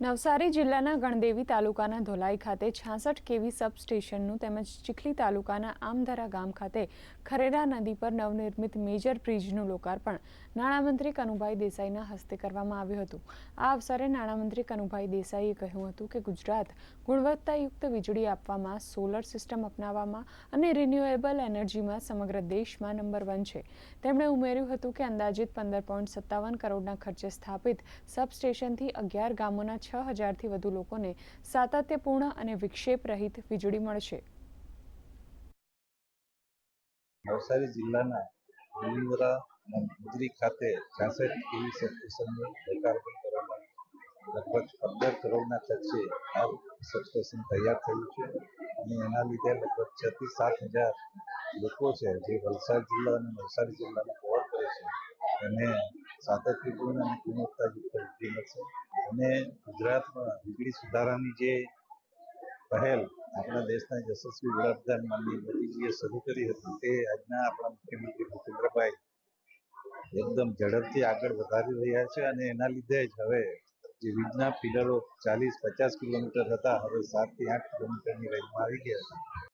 નવસારી જિલ્લાના ગણદેવી તાલુકાના ધોલાઈ ખાતે છાસઠ કેવી સબસ્ટેશનનું તેમજ ચીખલી તાલુકાના આમધરા ગામ ખાતે ખરેરા નદી પર નવનિર્મિત મેજર બ્રિજનું લોકાર્પણ નાણામંત્રી કનુભાઈ દેસાઈના હસ્તે કરવામાં આવ્યું હતું. આ અવસરે નાણામંત્રી કનુભાઈ દેસાઈએ કહ્યું હતું કે ગુજરાત ગુણવત્તાયુક્ત વીજળી આપવામાં, સોલર સિસ્ટમ અપનાવવામાં અને રિન્યુએબલ એનર્જીમાં સમગ્ર દેશમાં નંબર વન છે. તેમણે ઉમેર્યું હતું કે અંદાજિત પંદર પોઈન્ટ સત્તાવન કરોડના ખર્ચે સ્થાપિત સબસ્ટેશનથી અગિયાર ગામોના છ હજારથી વધુ લોકોને સાતત્યપૂર્ણ અને વિક્ષેપ રહિત વીજળી મળશે. નવસારી જિલ્લાના લીલીવરા અને મુદ્રી ખાતે છાસઠ કેવી સબસ્ટેશનનું લોકાર્પણ કરવામાં લગભગ પંદર કરોડના ખર્ચે આ સબસ્ટેશન તૈયાર થયું છે અને એના લીધે લગભગ છ થી સાત હજાર લોકો છે જે વલસાડ જિલ્લા અને નવસારી જિલ્લાને કવર કરે છે. અને સાતત્યપૂર્ણ અને ગુણવત્તાયુક્ત વીજળી મળશે. અને ગુજરાતમાં વીજળી સુધારાની જે પહેલ આપણા દેશના યશસ્વી વડાપ્રધાન માનનીય મોદીજીએ શરૂ કરી હતી, તે આજના આપણા મુખ્યમંત્રી ભૂપેન્દ્રભાઈ એકદમ ઝડપથી આગળ વધારી રહ્યા છે અને એના લીધે જ હવે જે વીજના ફીડરો ચાલીસ પચાસ કિલોમીટર હતા, હવે સાતથી આઠ કિલોમીટરની રેન્જમાં આવી ગયા છે.